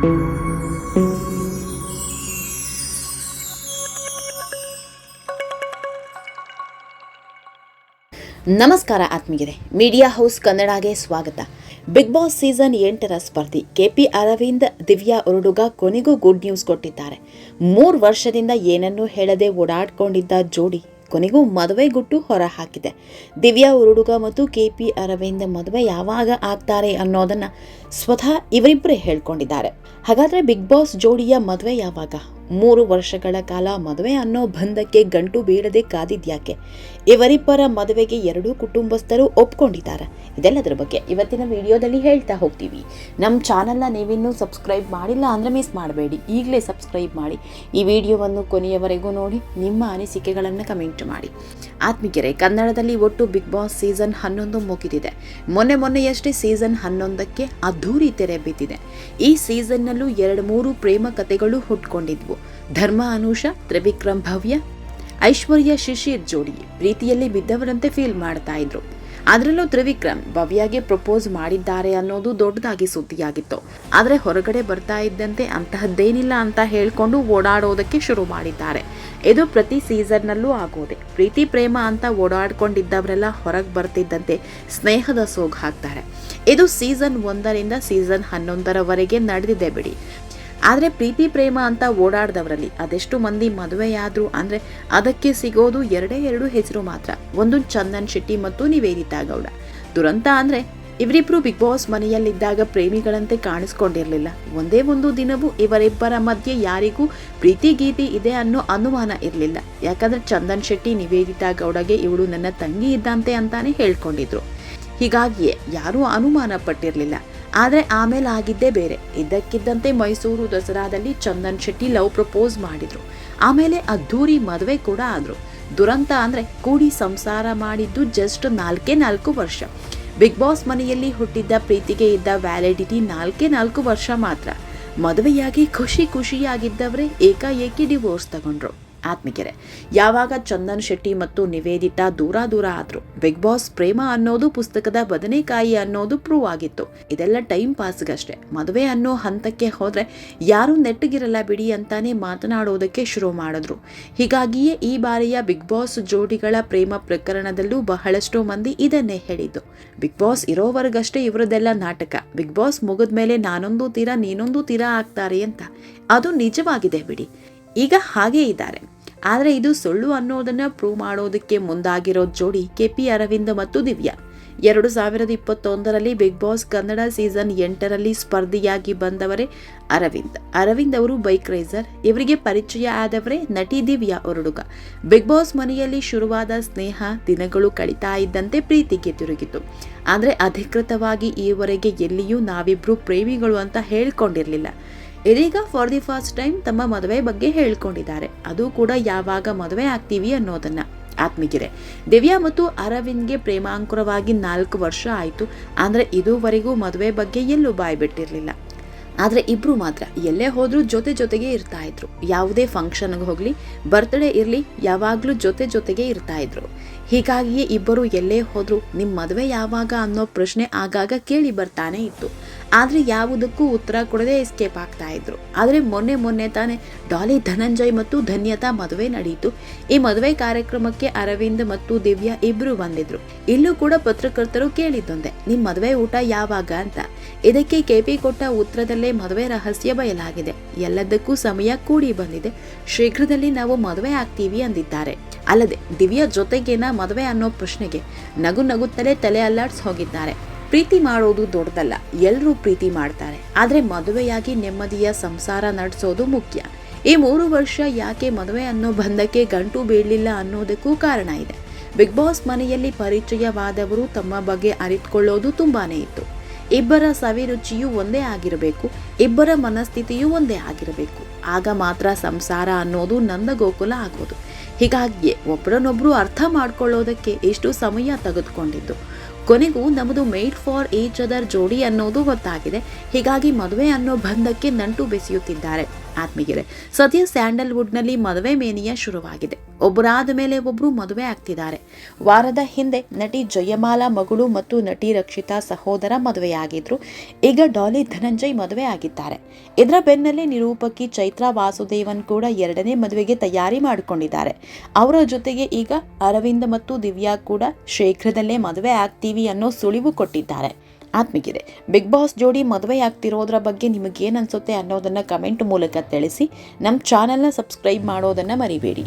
ನಮಸ್ಕಾರ ಆತ್ಮೀಯರೇ, media house ಕನ್ನಡಗೆ ಸ್ವಾಗತ. ಬಿಗ್ ಬಾಸ್ ಸೀಸನ್ ಎಂಟರ ಸ್ಪರ್ಧಿ ಕೆಪಿ ಅರವಿಂದ್, ದಿವ್ಯಾ ಉರುಡುಗ ಕೊನೆಗೂ ಗುಡ್ ನ್ಯೂಸ್ ಕೊಟ್ಟಿದ್ದಾರೆ. ಮೂರು ವರ್ಷದಿಂದ ಏನನ್ನೂ ಹೇಳದೆ ಓಡಾಡ್ಕೊಂಡಿದ್ದ ಜೋಡಿ ಕೊನೆಗೂ ಮದುವೆ ಗುಟ್ಟು ಹೊರ ಹಾಕಿದೆ ದಿವ್ಯಾ ಉರುಡುಗ ಮತ್ತು ಕೆ ಪಿ ಅರವಿಂದ್ ಮದುವೆ ಯಾವಾಗ ಆಗ್ತಾರೆ ಅನ್ನೋದನ್ನ ಸ್ವತಃ ಇವರಿಬ್ಬರೇ ಹೇಳ್ಕೊಂಡಿದ್ದಾರೆ. ಹಾಗಾದ್ರೆ ಬಿಗ್ ಬಾಸ್ ಜೋಡಿಯ ಮದುವೆ ಯಾವಾಗ? ಮೂರು ವರ್ಷಗಳ ಕಾಲ ಮದುವೆ ಅನ್ನೋ ಬಂಧಕ್ಕೆ ಗಂಟು ಬೀಳದೆ ಕಾದಿದ್ಯಾಕೆ ಇವರಿಬ್ಬರ ಮದುವೆಗೆ ಎರಡೂ ಕುಟುಂಬಸ್ಥರು ಒಪ್ಕೊಂಡಿದ್ದಾರೆ. ಇದೆಲ್ಲದರ ಬಗ್ಗೆ ಇವತ್ತಿನ ವಿಡಿಯೋದಲ್ಲಿ ಹೇಳ್ತಾ ಹೋಗ್ತೀವಿ. ನಮ್ಮ ಚಾನಲ್ನ ನೀವಿನ್ನೂ ಸಬ್ಸ್ಕ್ರೈಬ್ ಮಾಡಿಲ್ಲ ಅಂದರೆ ಮಿಸ್ ಮಾಡಬೇಡಿ. ಈಗಲೇ ಸಬ್ಸ್ಕ್ರೈಬ್ ಮಾಡಿ. ಈ ವಿಡಿಯೋವನ್ನು ಕೊನೆಯವರೆಗೂ ನೋಡಿ, ನಿಮ್ಮ ಅನಿಸಿಕೆಗಳನ್ನು ಕಮೆಂಟ್ ಮಾಡಿ. ಆತ್ಮಿಕರೆ, ಕನ್ನಡದಲ್ಲಿ ಒಟ್ಟು ಬಿಗ್ ಬಾಸ್ ಸೀಸನ್ ಹನ್ನೊಂದು ಮುಗಿದಿದೆ. ಮೊನ್ನೆ ಮೊನ್ನೆಯಷ್ಟೇ ಸೀಸನ್ ಹನ್ನೊಂದಕ್ಕೆ ಅದ್ಧೂರಿ ತೆರೆ ಬಿದ್ದಿದೆ. ಈ ಸೀಸನ್ನಲ್ಲೂ ಎರಡು ಮೂರು ಪ್ರೇಮ ಕಥೆಗಳು ಹುಟ್ಕೊಂಡಿದ್ವು. ಧರ್ಮ ಅನುಷ, ತ್ರಿವಿಕ್ರಮ್ ಭವ್ಯ, ಐಶ್ವರ್ಯ ಶಿಶಿರ್ ಜೋಡಿ ಪ್ರೀತಿಯಲ್ಲಿ ಬಿದ್ದವರಂತೆ ಫೀಲ್ ಮಾಡ್ತಾ ಇದ್ರು. ಅದರಲ್ಲೂ ತ್ರಿವಿಕ್ರಮ್ ಭವ್ಯಾಗೆ ಪ್ರಪೋಸ್ ಮಾಡಿದ್ದಾರೆ ಅನ್ನೋದು ದೊಡ್ಡದಾಗಿ ಸುದ್ದಿಯಾಗಿತ್ತು. ಆದರೆ ಹೊರಗಡೆ ಬರ್ತಾ ಇದ್ದಂತೆ ಅಂತಹದ್ದೇನಿಲ್ಲ ಅಂತ ಹೇಳ್ಕೊಂಡು ಓಡಾಡೋದಕ್ಕೆ ಶುರು ಮಾಡಿದ್ದಾರೆ. ಇದು ಪ್ರತಿ ಸೀಸನ್ನಲ್ಲೂ ಆಗೋದೆ. ಪ್ರೀತಿ, ಪ್ರೇಮ ಅಂತ ಓಡಾಡ್ಕೊಂಡಿದ್ದವರೆಲ್ಲ ಹೊರಗೆ ಬರ್ತಿದ್ದಂತೆ ಸ್ನೇಹದ ಸೋಗ್ ಹಾಕ್ತಾರೆ. ಇದು ಸೀಸನ್ ಒಂದರಿಂದ ಸೀಸನ್ ಹನ್ನೊಂದರವರೆಗೆ ನಡೆದಿದೆ ಬಿಡಿ. ಆದರೆ ಪ್ರೀತಿ, ಪ್ರೇಮ ಅಂತ ಓಡಾಡ್ದವರಲ್ಲಿ ಅದೆಷ್ಟು ಮಂದಿ ಮದುವೆಯಾದ್ರು ಅಂದರೆ ಅದಕ್ಕೆ ಸಿಗೋದು ಎರಡೇ ಎರಡು ಹೆಸರು ಮಾತ್ರ. ಒಂದು ಚಂದನ್ ಶೆಟ್ಟಿ ಮತ್ತು ನಿವೇದಿತಾ ಗೌಡ. ದುರಂತ ಅಂದರೆ ಇವರಿಬ್ಬರು ಬಿಗ್ ಬಾಸ್ ಮನೆಯಲ್ಲಿದ್ದಾಗ ಪ್ರೇಮಿಗಳಂತೆ ಕಾಣಿಸ್ಕೊಂಡಿರಲಿಲ್ಲ. ಒಂದೇ ಒಂದು ದಿನವೂ ಇವರಿಬ್ಬರ ಮಧ್ಯೆ ಯಾರಿಗೂ ಪ್ರೀತಿ, ಗೀತಿ ಇದೆ ಅನ್ನೋ ಅನುಮಾನ ಇರಲಿಲ್ಲ. ಯಾಕಂದ್ರೆ ಚಂದನ್ ಶೆಟ್ಟಿ, ನಿವೇದಿತಾ ಗೌಡಗೆ ಇವಳು ನನ್ನ ತಂಗಿ ಇದ್ದಂತೆ ಅಂತಾನೆ ಹೇಳ್ಕೊಂಡಿದ್ರು. ಹೀಗಾಗಿಯೇ ಯಾರೂ ಅನುಮಾನ ಪಟ್ಟಿರಲಿಲ್ಲ. ಆದರೆ ಆಮೇಲೆ ಆಗಿದ್ದೇ ಬೇರೆ. ಇದ್ದಕ್ಕಿದ್ದಂತೆ ಮೈಸೂರು ದಸರಾದಲ್ಲಿ ಚಂದನ್ ಶೆಟ್ಟಿ ಲವ್ ಪ್ರಪೋಸ್ ಮಾಡಿದರು. ಆಮೇಲೆ ಅದ್ಧೂರಿ ಮದುವೆ ಕೂಡ ಆದರು. ದುರಂತ ಅಂದರೆ ಕೂಡಿ ಸಂಸಾರ ಮಾಡಿದ್ದು ಜಸ್ಟ್ ನಾಲ್ಕೇ ನಾಲ್ಕು ವರ್ಷ. ಬಿಗ್ ಬಾಸ್ ಮನೆಯಲ್ಲಿ ಹುಟ್ಟಿದ್ದ ಪ್ರೀತಿಗೆ ಇದ್ದ ವ್ಯಾಲಿಡಿಟಿ ನಾಲ್ಕೇ ನಾಲ್ಕು ವರ್ಷ ಮಾತ್ರ. ಮದುವೆಯಾಗಿ ಖುಷಿ ಖುಷಿಯಾಗಿದ್ದವರೇ ಏಕಾಏಕಿ ಡಿವೋರ್ಸ್ ತಗೊಂಡ್ರು. ಆತ್ಮಿಕೆರೆ ಯಾವಾಗ ಚಂದನ್ ಶೆಟ್ಟಿ ಮತ್ತು ನಿವೇದಿತಾ ದೂರ ದೂರ ಆದ್ರು, ಬಿಗ್ ಬಾಸ್ ಪ್ರೇಮ ಅನ್ನೋದು ಪುಸ್ತಕದ ಬದನೆಕಾಯಿ ಅನ್ನೋದು ಪ್ರೂವ್ ಆಗಿತ್ತು. ಇದೆಲ್ಲ ಟೈಮ್ ಪಾಸ್ಗಷ್ಟೇ ಮದುವೆ ಅನ್ನೋ ಹಂತಕ್ಕೆ ಹೋದ್ರೆ ಯಾರು ನೆಟ್ಟಗಿರಲ್ಲ ಬಿಡಿ ಅಂತಾನೆ ಮಾತನಾಡೋದಕ್ಕೆ ಶುರು ಮಾಡಿದ್ರು. ಹೀಗಾಗಿಯೇ ಈ ಬಾರಿಯ ಬಿಗ್ ಬಾಸ್ ಜೋಡಿಗಳ ಪ್ರೇಮ ಪ್ರಕರಣದಲ್ಲೂ ಬಹಳಷ್ಟು ಮಂದಿ ಇದನ್ನೇ ಹೇಳಿದ್ದು. ಬಿಗ್ ಬಾಸ್ ಇರೋವರೆಗಷ್ಟೇ ಇವರದೆಲ್ಲ ನಾಟಕ. ಬಿಗ್ ಬಾಸ್ ಮುಗಿದ್ಮೇಲೆ ನಾನೊಂದು ತೀರ ನೀನೊಂದು ತೀರ ಆಗ್ತಾರೆ ಅಂತ. ಅದು ನಿಜವಾಗಿದೆ ಬಿಡಿ. ಈಗ ಹಾಗೇ ಇದ್ದಾರೆ. ಆದರೆ ಇದು ಸುಳ್ಳು ಅನ್ನೋದನ್ನು ಪ್ರೂವ್ ಮಾಡೋದಕ್ಕೆ ಮುಂದಾಗಿರೋ ಜೋಡಿ ಕೆ ಪಿ ಅರವಿಂದ್ ಮತ್ತು ದಿವ್ಯಾ. ಎರಡು ಸಾವಿರದ ಇಪ್ಪತ್ತೊಂದರಲ್ಲಿ ಬಿಗ್ ಬಾಸ್ ಕನ್ನಡ ಸೀಸನ್ ಎಂಟರಲ್ಲಿ ಸ್ಪರ್ಧಿಯಾಗಿ ಬಂದವರೇ ಅರವಿಂದ್. ಅರವಿಂದ್ ಅವರು ಬೈಕ್ ರೇಸರ್ ಇವರಿಗೆ ಪರಿಚಯ ಆದವರೇ ನಟಿ ದಿವ್ಯಾ ಹುಡುಗ ಬಿಗ್ ಬಾಸ್ ಮನೆಯಲ್ಲಿ ಶುರುವಾದ ಸ್ನೇಹ ದಿನಗಳು ಕಳೀತಾ ಇದ್ದಂತೆ ಪ್ರೀತಿಗೆ ತಿರುಗಿತು. ಆದರೆ ಅಧಿಕೃತವಾಗಿ ಈವರೆಗೆ ಎಲ್ಲಿಯೂ ನಾವಿಬ್ರು ಪ್ರೇಮಿಗಳು ಅಂತ ಹೇಳ್ಕೊಂಡಿರಲಿಲ್ಲ. ಇದೀಗ ಫಾರ್ ದಿ ಫಸ್ಟ್ ಟೈಮ್ ತಮ್ಮ ಮದುವೆ ಬಗ್ಗೆ ಹೇಳ್ಕೊಂಡಿದ್ದಾರೆ. ಅದು ಕೂಡ ಯಾವಾಗ ಮದುವೆ ಆಗ್ತೀವಿ ಅನ್ನೋದನ್ನ. ಆತ್ಮಿಕಿರೆ, ದಿವ್ಯಾ ಮತ್ತು ಅರವಿಂದ್ಗೆ ಪ್ರೇಮಾಂಕುರವಾಗಿ ನಾಲ್ಕು ವರ್ಷ ಆಯಿತು. ಅಂದರೆ ಇದುವರೆಗೂ ಮದುವೆ ಬಗ್ಗೆ ಎಲ್ಲೂ ಬಾಯಿ ಬಿಟ್ಟಿರಲಿಲ್ಲ. ಆದರೆ ಇಬ್ಬರು ಮಾತ್ರ ಎಲ್ಲೇ ಹೋದರೂ ಜೊತೆ ಜೊತೆಗೆ ಇರ್ತಾ ಇದ್ರು. ಯಾವುದೇ ಫಂಕ್ಷನ್ಗೆ ಹೋಗಲಿ ಬರ್ತ್ಡೇ ಇರಲಿ, ಯಾವಾಗಲೂ ಜೊತೆ ಜೊತೆಗೆ ಇರ್ತಾ ಇದ್ರು. ಹೀಗಾಗಿಯೇ ಇಬ್ಬರು ಎಲ್ಲೇ ಹೋದ್ರು ನಿಮ್ಮ ಮದುವೆ ಯಾವಾಗ ಅನ್ನೋ ಪ್ರಶ್ನೆ ಆಗಾಗ ಕೇಳಿ ಬರ್ತಾನೆ ಇತ್ತು. ಆದರೆ ಯಾವುದಕ್ಕೂ ಉತ್ತರ ಕೊಡದೆ ಎಸ್ಕೇಪ್ ಆಗ್ತಾ ಇದ್ರು. ಆದರೆ ಮೊನ್ನೆ ಮೊನ್ನೆ ತಾನೇ ಡಾಲಿ ಧನಂಜಯ್ ಮತ್ತು ಧನ್ಯತಾ ಮದುವೆ ನಡೆಯಿತು ಈ ಮದುವೆ ಕಾರ್ಯಕ್ರಮಕ್ಕೆ ಅರವಿಂದ್ ಮತ್ತು ದಿವ್ಯಾ ಇಬ್ರು ಬಂದಿದ್ರು. ಇಲ್ಲೂ ಕೂಡ ಪತ್ರಕರ್ತರು ಕೇಳಿದ್ದೊಂದೆ ನಿಮ್ಮ ಮದುವೆ ಊಟ ಯಾವಾಗ ಅಂತ. ಇದಕ್ಕೆ ಕೆಪಿ ಕೊಟ್ಟ ಉತ್ತರದಲ್ಲೇ ಮದುವೆ ರಹಸ್ಯ ಬಯಲಾಗಿದೆ. ಎಲ್ಲದಕ್ಕೂ ಸಮಯ ಕೂಡಿ ಬಂದಿದೆ. ಶೀಘ್ರದಲ್ಲಿ ನಾವು ಮದುವೆ ಆಗ್ತೀವಿ ಅಂದಿದ್ದಾರೆ. ಅಲ್ಲದೆ ದಿವ್ಯಾ ಜೊತೆಗೇನ ಮದುವೆ ಅನ್ನೋ ಪ್ರಶ್ನೆಗೆ ನಗು ನಗುತ್ತಲೇ ತಲೆ ಅಲ್ಲಾಡ್ಸ್ ಹೋಗಿದ್ದಾರೆ. ಪ್ರೀತಿ ಮಾಡೋದು ದೊಡ್ಡದಲ್ಲ ಎಲ್ಲರೂ ಪ್ರೀತಿ ಮಾಡ್ತಾರೆ. ಆದರೆ ಮದುವೆಯಾಗಿ ನೆಮ್ಮದಿಯ ಸಂಸಾರ ನಡೆಸೋದು ಮುಖ್ಯ. ಈ ಮೂರು ವರ್ಷ ಯಾಕೆ ಮದುವೆ ಅನ್ನೋ ಬಂಧಕ್ಕೆ ಗಂಟು ಬೀಳಲಿಲ್ಲ ಅನ್ನೋದಕ್ಕೂ ಕಾರಣ ಇದೆ. ಬಿಗ್ ಬಾಸ್ ಮನೆಯಲ್ಲಿ ಪರಿಚಯವಾದವರು ತಮ್ಮ ಬಗ್ಗೆ ಅರಿತುಕೊಳ್ಳೋದು ತುಂಬಾನೇ ಇತ್ತು. ಇಬ್ಬರ ಸವಿರುಚಿಯೂ ಒಂದೇ ಆಗಿರಬೇಕು, ಇಬ್ಬರ ಮನಸ್ಥಿತಿಯೂ ಒಂದೇ ಆಗಿರಬೇಕು. ಆಗ ಮಾತ್ರ ಸಂಸಾರ ಅನ್ನೋದು ನಂದಗೋಕುಲ ಆಗೋದು. ಹೀಗಾಗಿಯೇ ಒಬ್ಬರನ್ನೊಬ್ಬರು ಅರ್ಥ ಮಾಡ್ಕೊಳ್ಳೋದಕ್ಕೆ ಎಷ್ಟು ಸಮಯ ತೆಗೆದುಕೊಂಡಿದ್ದು. ಕೊನೆಗೂ ನಮ್ಮದು ಮೇಡ್ ಫಾರ್ ಈಚ್ ಅದರ್ ಜೋಡಿ ಅನ್ನೋದು ಗೊತ್ತಾಗಿದೆ. ಹೀಗಾಗಿ ಮದುವೆ ಅನ್ನೋ ಬಂಧಕ್ಕೆ ನಂಟು ಬೆಸೆಯುತ್ತಿದ್ದಾರೆ. ಆತ್ಮೀಗೆರೆ ಸದ್ಯ ಸ್ಯಾಂಡಲ್ವುಡ್ನಲ್ಲಿ ಮದುವೆ ಮೇನಿಯ ಶುರುವಾಗಿದೆ. ಒಬ್ಬರಾದ ಮೇಲೆ ಒಬ್ಬರು ಮದುವೆ ಆಗ್ತಿದ್ದಾರೆ. ವಾರದ ಹಿಂದೆ ನಟಿ ಜಯಮಾಲಾ ಮಗಳು ಮತ್ತು ನಟಿ ರಕ್ಷಿತಾ ಸಹೋದರ ಮದುವೆಯಾಗಿದ್ರು. ಈಗ ಡಾಲಿ ಧನಂಜಯ್ ಮದುವೆ ಆಗಿದ್ದಾರೆ. ಇದರ ಬೆನ್ನಲ್ಲೇ ನಿರೂಪಕಿ ಚೈತ್ರಾ ವಾಸುದೇವನ್ ಕೂಡ ಎರಡನೇ ಮದುವೆಗೆ ತಯಾರಿ ಮಾಡಿಕೊಂಡಿದ್ದಾರೆ. ಅವರ ಜೊತೆಗೆ ಈಗ ಅರವಿಂದ್ ಮತ್ತು ದಿವ್ಯಾ ಕೂಡ ಶೀಘ್ರದಲ್ಲೇ ಮದುವೆ ಆಗ್ತೀವಿ ಅನ್ನೋ ಸುಳಿವು ಕೊಟ್ಟಿದ್ದಾರೆ. ಆತ್ಮೀಗಿದೆ ಬಿಗ್ ಬಾಸ್ ಜೋಡಿ ಮದುವೆ ಆಗ್ತಿರೋದ್ರ ಬಗ್ಗೆ ನಿಮಗೇನು ಅನ್ಸುತ್ತೆ ಅನ್ನೋದನ್ನು ಕಮೆಂಟ್ ಮೂಲಕ ತಿಳಿಸಿ ನಮ್ಮ ಚಾನಲ್ನ ಸಬ್ಸ್ಕ್ರೈಬ್ ಮಾಡೋದನ್ನು ಮರಿಬೇಡಿ.